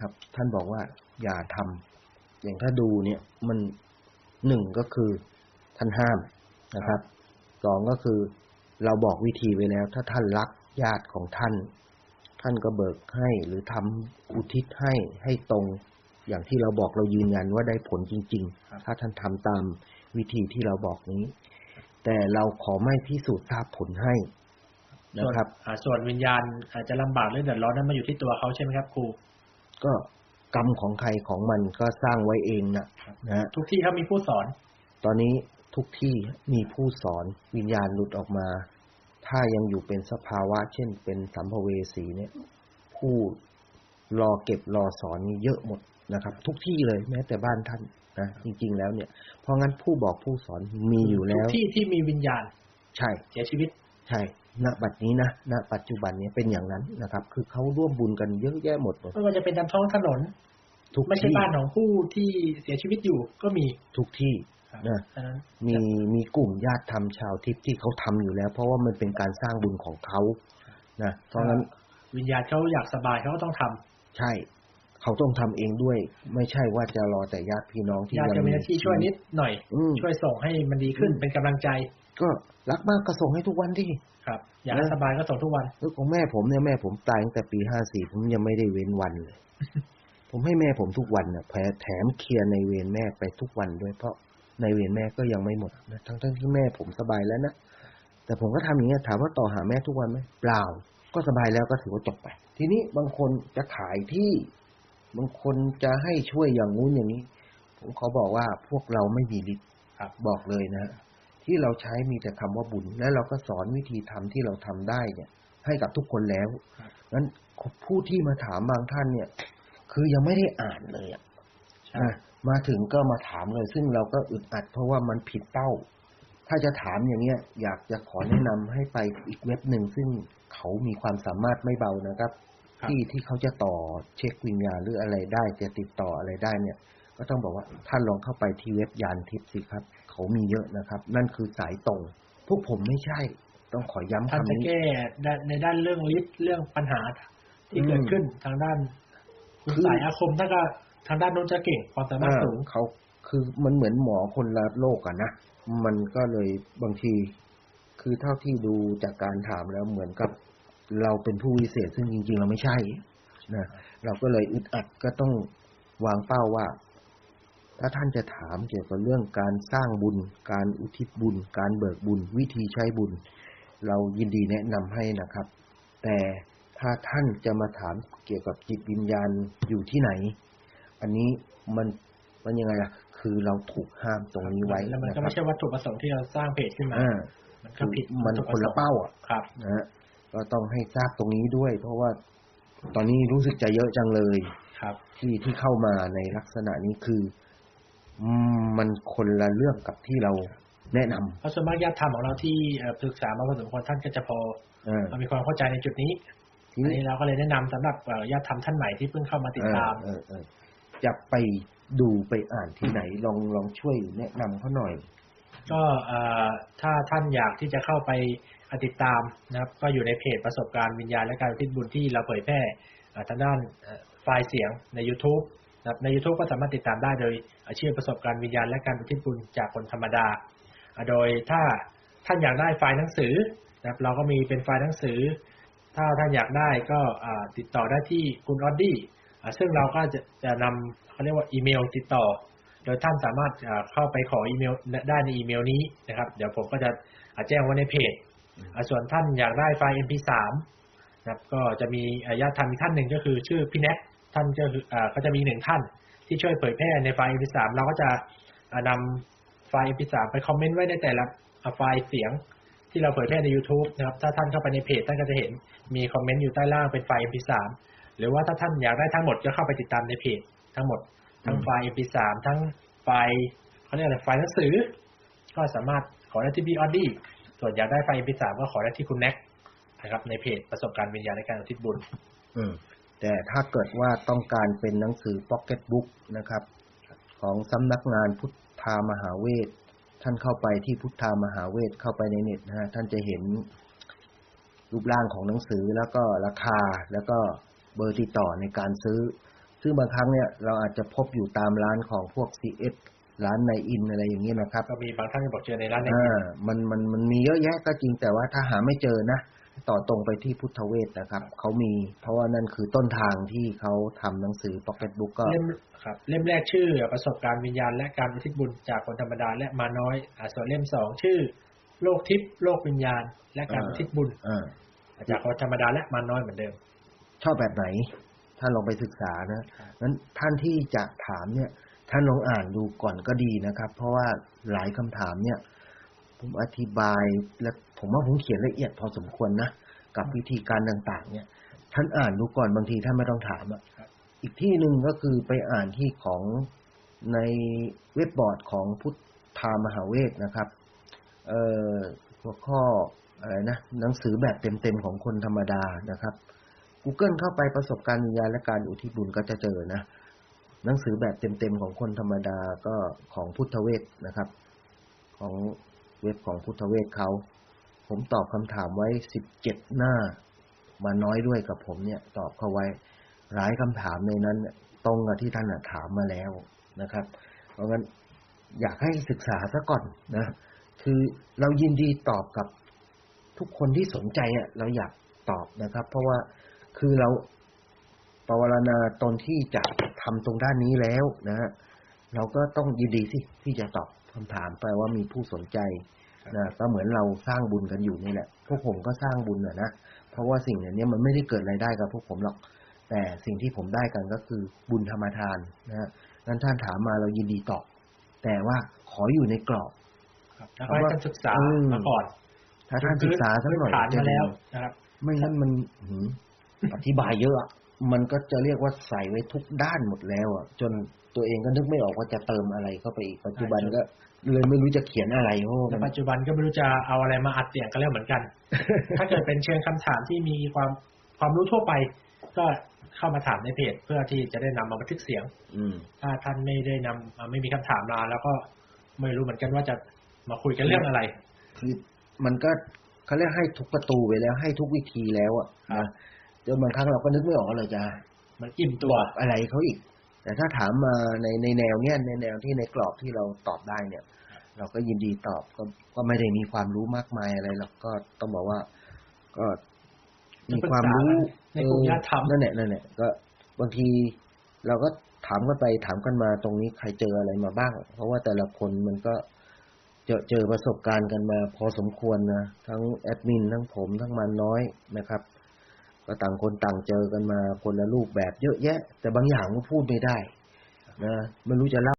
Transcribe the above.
ครับ ท่านบอกว่า อย่าทำอย่างถ้าดูเนี่ยมันหนึ่งก็คือท่านห้ามนะครับสองก็คือเราบอกวิธีไว้แล้ว ถ้าท่านรักญาติของท่าน ท่านก็เบิกให้หรือทำอุทิศให้ให้ตรง อย่างที่เราบอกเรายืนยันว่าได้ผลจริง ๆ ถ้าท่านทำตามวิธีที่เราบอกนี้ แต่เราขอไม่พิสูจน์ทราบผลให้นะครับอ่าส่วนวิญญาณอาจจะลำบากหรือเดือดร้อนนั้นมาอยู่ที่ตัวเขาใช่ไหมครับครู ก็กรรมของใครของมันก็สร้างไว้เองนะนะฮะทุกที่เขามีผู้สอน ตอนนี้ทุกที่มีผู้สอนวิญญาณหลุดออกมา ถ้ายังอยู่เป็นสภาวะ เช่น เป็นสัมภเวสีเนี่ย ผู้รอเก็บรอสอนนี่เยอะหมดนะครับ ทุกที่เลยแม้แต่บ้านท่านนะจริง ๆ แล้วเนี่ย เพราะงั้นผู้บอกผู้สอนมีอยู่แล้ว ทุกที่ที่มีวิญญาณ ใช่เสียชีวิต ใช่ ณ บัดนี้นะ ณ ปัจจุบันเนี้เป็นอย่างนั้นนะครับ คือเขาร่วมบุญกันเยอะแยะหมดเลยไม่ว่าจะเป็นตามท้องถนนทุกไม่ใช่ที่บ้านของผู้ที่เสียชีวิตอยู่ก็มีทุกที่ครับนะฉะนั้นมีมีกลุ่มญาติธรรมชาวทิพย์ที่เขาทำอยู่แล้ว เพราะว่ามันเป็นการสร้างบุญของเขานะเพราะงั้นวิญญาณเขาอยากสบายเขาก็ต้องทำใช่ เขาต้องทำเองด้วย ไม่ใช่ว่าจะรอแต่ญาติพี่น้องที่ญาติยังจะมีหน้าที่ช่วยนิดหน่อยอืมช่วยส่งให้มันดีขึ้นอืมเป็นกำลังใจ ก็รักมากก็ส่งให้ทุกวันที่ครับ อยากให้นะสบายก็ส่งทุกวันเรื่องของแม่ผมเนี่ยแม่ผมตายตั้งแต่ปีห้าสี่ผมยังไม่ได้เว้นวันเลย ผมให้แม่ผมทุกวันน่ะแผลแถมเคลียร์ในเวรแม่ไปทุกวันด้วยเพราะในเวรแม่ก็ยังไม่หมดนะทั้งทั้งที่แม่ผมสบายแล้วนะแต่ผมก็ทำอย่างเงี้ยถามว่าต่อหาแม่ทุกวันไหมเปล่า ก็สบายแล้วก็ถือว่าจบไป ทีนี้บางคนจะขายที่ บางคนจะให้ช่วยอย่างงู้นอย่างนี้ ผมขอบอกว่าพวกเราไม่มีฤทธิ์ครับบอกเลยนะ ที่เราใช้มีแต่คำว่าบุญ และเราก็สอนวิธีทำที่เราทำได้เนี่ย ให้กับทุกคนแล้วครับนั้นผู้ที่มาถามบางท่านเนี่ย คือยังไม่ได้อ่านเลยอะใช่นะมาถึงก็มาถามเลย ซึ่งเราก็อึดอัดเพราะว่ามันผิดเป้า ถ้าจะถามอย่างเงี้ย อยากจะขอแนะนำให้ไปอีกเว็บหนึ่งซึ่งเขามีความสามารถไม่เบานะครับครับ ที่ที่เขาจะต่อเช็ควิญญาณหรืออะไรได้จะติดต่ออะไรได้เนี่ย ก็ต้องบอกว่าท่านลองเข้าไปที่เว็บยานทิพย์สิครับ เขามีเยอะนะครับ นั่นคือสายตรง พวกผมไม่ใช่ ต้องขอย้ำท่านคำจะนี้แก้ด้านในด้านเรื่องฤทธิ์เรื่องปัญหาที่เกิดขึ้นทางด้านคุณคือสายอาคมท่านก็ทางด้านนู้นจะเก่งความสามารถสูงอ่าเขาคือมันเหมือนหมอคนละโลกอะนะมันก็เลยบางที คือเท่าที่ดูจากการถามแล้วเหมือนกับ เราเป็นผู้วิเศษซึ่งจริง ๆ เราไม่ใช่นะเราก็เลยอึดอัดก็ต้องวางเป้าว่า ถ้าท่านจะถามเกี่ยวกับเรื่องการสร้างบุญ การอุทิศบุญ การเบิกบุญ วิธีใช้บุญ เรายินดีแนะนำให้นะครับ แต่ถ้าท่านจะมาถามเกี่ยวกับจิตวิญญาณอยู่ที่ไหน อันนี้มันมันยังไงล่ะ คือเราถูกห้ามตรงนี้ไว้แล้วมันนะคก็รับไม่ใช่วัตถุประสงค์ที่เราสร้างเพจขึ้นมาอ่ามันก็ผิดมันคนละเป้าอะ ครับนะฮะ ก็ต้องให้ทราบตรงนี้ด้วย เพราะว่าตอนนี้รู้สึกจะเยอะจังเลยครับ ที่ที่เข้ามาในลักษณะนี้คืออืมมันคนละเรื่องกับที่เราแนะนำเพราะส่วนมากญาติธรรมของเราที่เอ่อศึกษามาพอสมควรท่านก็จะพออ่ามีความเข้าใจในจุดนี้ทีอันนี้นี้เราก็เลยแนะนำสำหรับเอ่อญาติธรรมท่านใหม่ที่เพิ่งเข้ามาติดตามเออเออเออจะไปดูไปอ่านที่ไหนลองลองช่วยแนะนำเขาหน่อย ก็ถ้าท่านอยากที่จะเข้าไปติดตามนะครับ ก็อยู่ในเพจประสบการณ์วิญญาณและการอุทิศบุญที่เราเผยแพร่เอ่อทางด้านไฟล์เสียงใน YouTube นะครับใน YouTube ก็สามารถติดตามได้โดยชื่อประสบการณ์วิญญาณและการอุทิศบุญจากคนธรรมดา โดยถ้าท่านอยากได้ไฟล์หนังสือนะครับเราก็มีเป็นไฟล์หนังสือ ถ้าท่านอยากได้ก็ติดต่อได้ที่คุณออดดี้ซึ่งเราก็จะจะนำเขาเรียกว่าอีเมลติดต่อ โดยท่านสามารถอ่าเข้าไปขออีเมลได้ในอีเมลนี้นะครับ เดี๋ยวผมก็จะอ่าแจ้งไว้ในเพจอ่าส่วนท่านอยากได้ไฟล์ MP3 นะครับก็จะมีอ่าญาติธรรมอีกท่านหนึ่งก็คือชื่อพี่แน็กท่านก็คืออ่าก็จะมีหนึ่งท่าน ที่ช่วยเผยแพร่ในไฟล์ MP3 เราก็จะอ่านำไฟล์ MP3 ไปคอมเมนต์ไว้ในแต่ละอ่าไฟล์เสียงที่เราเผยแพร่ใน YouTube นะครับ ถ้าท่านเข้าไปในเพจท่านก็จะเห็นมีคอมเมนต์อยู่ใต้ล่างเป็นไฟล์ MP3 หรือว่าถ้าท่านอยากได้ทั้งหมดก็เข้าไปติดตามในเพจทั้งหมด ทั้งไฟล์ MP3 ทั้งไฟล์เขาเรียกอะไรไฟล์หนังสือ ก็สามารถขอได้ที่พี่ออดดี้ส่วนอยากได้ไฟล์ MP3 ก็ขอได้ที่คุณแน็กนะครับในเพจประสบการณ์วิญญาณในการอุทิศบุญ อืม แต่ถ้าเกิดว่าต้องการเป็นหนังสือพ็อกเก็ตบุ๊กนะครับ ของสำนักงานพุทธามหาเวทท่านเข้าไปที่พุทธามหาเวทเข้าไปในเน็ตนะฮะท่านจะเห็นรูปร่างของหนังสือแล้วก็ราคาแล้วก็เบอร์ติดต่อในการซื้อ ซึ่งบางครั้งเนี่ยเราอาจจะพบอยู่ตามร้านของพวก CS ร้านในอินอะไรอย่างนี้นะครับ ก็มีบางท่านที่บอกเจอในร้านในอ่ามันมันมันมีเยอะแยะก็จริงแต่ว่าถ้าหาไม่เจอนะ ต่อตรงไปที่พุทธเวทนะครับ เขามีเพราะว่านั่นคือต้นทางที่เขาทำหนังสือ Pocket Book ก็เล่มครับเล่มแรกชื่อประสบการณ์วิญญาณและการอุทิศบุญจากคนธรรมดาและมาน้อยอ่าส่วนเล่มสองชื่อ โลกทิพย์โลกวิญญาณ และการอ่าอุทิศบุญอ่าจากคนธรรมดาและมาน้อยเหมือนเดิม ชอบแบบไหน ท่านลองไปศึกษานะนั้นท่านที่จะถามเนี่ยท่านลองอ่านดูก่อนก็ดีนะครับ เพราะว่าหลายคำถามเนี่ย ผมอธิบายและผมว่าผมเขียนละเอียดพอสมควรนะกับวิธีการต่าง ๆ เนี่ย ท่านอ่านดูก่อนบางทีท่านไม่ต้องถามอะครับอีกที่หนึ่งก็คือไปอ่านที่ของในเว็บบอร์ดของพุทธามหาเวทนะครับ เอ่อหัวข้ออะไรนะหนังสือแบบเต็มๆของคนธรรมดานะครับ Google เข้าไปประสบการณ์วิญญาณและการอุทิศบุญก็จะเจอนะ หนังสือแบบเต็มๆของคนธรรมดาก็ของพุทธเวทนะครับ ของเว็บของพุทธเวทเขา ผมตอบคำถามไว้สิบเจ็ดหน้า มาน้อยด้วยกับผมเนี่ย ตอบเข้าไว้หลายคำถามในนั้นเนี่ยตรงกับที่ท่านถามมาแล้วนะครับ เพราะงั้นอยากให้ศึกษาซะก่อนนะ คือเรายินดีตอบกับทุกคนที่สนใจอะเราอยากตอบนะครับ เพราะว่า คือเราปวารณาตนที่จะทำตรงด้านนี้แล้วนะฮะเราก็ต้องยินดีสิที่จะตอบคำถามไปว่ามีผู้สนใจนะก็เหมือนเราสร้างบุญกันอยู่นี่แหละพวกผมก็สร้างบุญนะนะเพราะว่าสิ่งเหล่านี้มันไม่ได้เกิดรายได้กับพวกผมหรอก แต่สิ่งที่ผมได้กันก็คือบุญธรรมทานนะฮะงั้นท่านถามมาเรายินดีตอบแต่ว่าขออยู่ในกรอบครับแล้วก็ให้ท่านศึกษาอืมมาก่อนถ้าท่านศึกษาสักหน่อยพื้ฐานจะมาดีแล้วนะครับ ไม่งั้นมันหืม อธิบายเยอะอะ มันก็จะเรียกว่าใส่ไว้ทุกด้านหมดแล้วอะจนตัวเองก็นึกไม่ออกว่าจะเติมอะไรเข้าไปอีกปัจจุบันก็เลยไม่รู้จะเขียนอะไรเพราะว่าในมันปัจจุบันก็ไม่รู้จะเอาอะไรมาอัดเสียงกันแล้วเหมือนกัน ถ้าเกิดเป็นเชิงคำถามที่มีความความรู้ทั่วไป ก็เข้ามาถามในเพจเพื่อที่จะได้นำมาบันทึกเสียง อืมถ้าท่านไม่ได้นำอ่าไม่มีคำถามมาแล้วก็ไม่รู้เหมือนกันว่าจะมาคุยกันเรื่องอะไรคือมันก็เขาเรียกให้ทุกประตูไปแล้วให้ทุกวิธีแล้วอะครับนะจ นบางครั้งเราก็นึกไม่ออกว่าเราจะมันอิ่มบตัวอกอะไรเขาอีก แต่ถ้าถามมาในในแนวเนี้ยในแนวที่ในกรอบที่เราตอบได้เนี่ย เราก็ยินดีตอบก็ก็ไม่ได้มีความรู้มากมายอะไรหรอกก็ต้องบอกว่าก็มีความรู้ในกลุ่มญาติธรรมนั่นแหละนั่นแหละก็บางทีเราก็ถามกันไปถามกันมาตรงนี้ใครเจออะไรมาบ้าง เพราะว่าแต่ละคนมันก็เจอเจอประสบการณ์กันมา พอสมควรนะทั้งแอดมินทั้งผมทั้งมันน้อยนะครับ ก็ต่างคนต่างเจอกันมาคนละรูปแบบเยอะแยะ แต่บางอย่างก็พูดไม่ได้นะไม่รู้จะเล่า